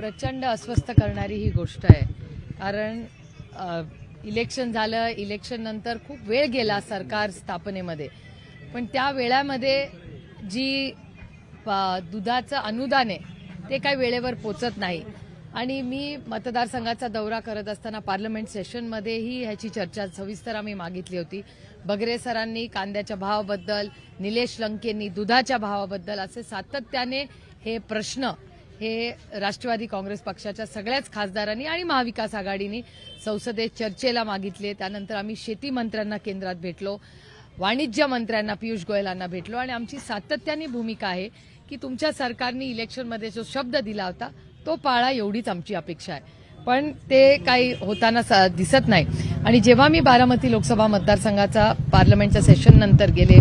प्रचंड अस्वस्थ करणारी ही गोष्ट आहे. कारण इलेक्शन झालं इलेक्शन नंतर खूप वेळ गेला सरकार स्थापनेमध्ये. पण त्या वेळामध्ये जी दुधाचं अनुदान आहे ते काही वेळेवर पोचत नाही. आणि मी मतदारसंघाचा दौरा करत असताना पार्लमेंट सेशनमध्येही ह्याची चर्चा सविस्तर आम्ही मागितली होती. बगरे सरांनी कांद्याच्या भावाबद्दल निलेश लंकेंनी दुधाच्या भावाबद्दल असे सातत्याने हे प्रश्न हे राष्ट्रवादी काँग्रेस पक्षाच्या सगळ्याच खासदारांनी आणि महाविकास आघाडीने संसदेत चर्चेला मागितले. त्यानंतर आम्ही शेती मंत्र्यांना केंद्रात भेटलो वाणिज्य मंत्र्यांना पियुष गोयलांना भेटलो आणि आमची सातत्याने भूमिका आहे की तुमच्या सरकारने इलेक्शनमध्ये जो शब्द दिला होता तो पाळा एवढीच आमची अपेक्षा आहे. पण ते काही होताना दिसत नाही. आणि जेव्हा मी बारामती लोकसभा मतदारसंघाचा पार्लमेंटच्या सेशन नंतर गेले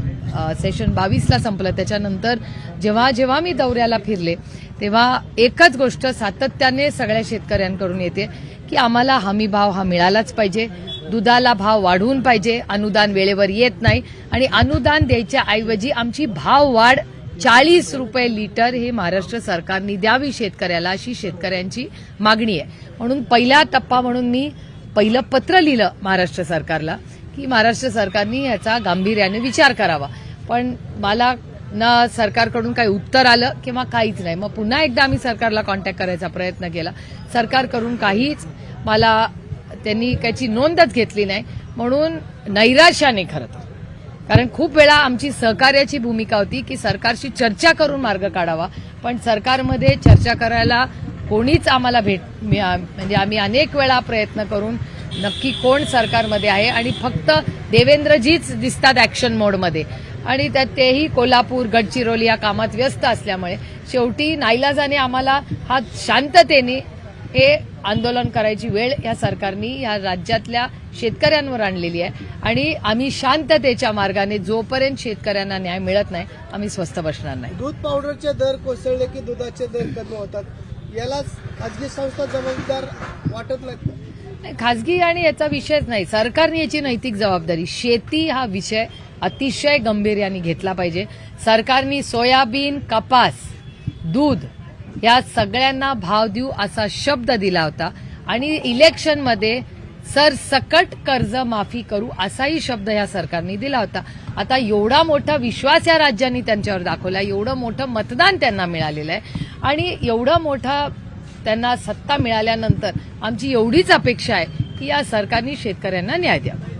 सेशन बावीसला संपलं त्याच्यानंतर जेव्हा जेव्हा मी दौऱ्याला फिरले तेव्हा एकच गोष्ट सातत्याने सगळ्या शेतकऱ्यांकडून येते की आम्हाला हमी भाव हा मिळालाच पाहिजे दुधाला भाव वाढवून पाहिजे अनुदान वेळेवर येत नाही आणि अनुदान द्यायच्या ऐवजी आमची भाव वाढ चाळीस रुपये लिटर हे महाराष्ट्र सरकारने द्यावी शेतकऱ्याला अशी शेतकऱ्यांची मागणी आहे. म्हणून पहिला टप्पा म्हणून मी पहिलं पत्र लिहिलं महाराष्ट्र सरकारला की महाराष्ट्र सरकारने याचा गांभीर्याने विचार करावा. पण मला ना सरकारकडून काही उत्तर आलं किंवा काहीच नाही. मग पुन्हा एकदा आम्ही सरकारला कॉन्टॅक्ट करायचा प्रयत्न केला. सरकारकडून काहीच मला त्यांनी त्याची नोंदच घेतली नाही. म्हणून नैराश्याने खरं तर. कारण खूप वेळा आमची सहकार्याची भूमिका होती की सरकारशी चर्चा करून मार्ग काढावा. पण सरकारमध्ये चर्चा करायला कोणीच आम्हाला भेट म्हणजे आम्ही अनेक वेळा प्रयत्न करून नक्की कोण सरकारमध्ये आहे आणि फक्त देवेंद्रजीच दिसतात ऍक्शन मोडमध्ये आणि त्यात तेही कोल्हापूर गडचिरोली या कामात व्यस्त असल्यामुळे शेवटी नाईलाजाने आम्हाला हा शांततेने हे आंदोलन करायची वेळ या सरकारने या राज्यातल्या शेतकऱ्यांवर आणलेली आहे. आणि आम्ही शांततेच्या मार्गाने जोपर्यंत शेतकऱ्यांना न्याय मिळत नाही आम्ही स्वस्थ बसणार नाही. दूध पावडरचे दर कोसळले की दुधाचे दर कमी होतात? याला खाजगी संस्था जबाबदार वाटत नाही. नाही, खाजगी आणि याचा विषयच नाही. सरकारने याची नैतिक जबाबदारी. शेती हा विषय अतिशय गंभीर्याने घेतला पाहिजे. सरकारने सोयाबीन कपास दूध या सगळ्यांना भाव देऊ असा शब्द दिला होता. आणि इलेक्शनमध्ये सरसकट कर्ज माफी करू असाही शब्द या सरकारने दिला होता. आता एवढा मोठा विश्वास या राज्यांनी त्यांच्यावर दाखवला एवढं मोठं मतदान त्यांना मिळालेलं आहे आणि एवढं मोठा त्यांना सत्ता मिळाल्यानंतर आमची एवढीच अपेक्षा आहे की या सरकारने शेतकऱ्यांना न्याय द्यावा.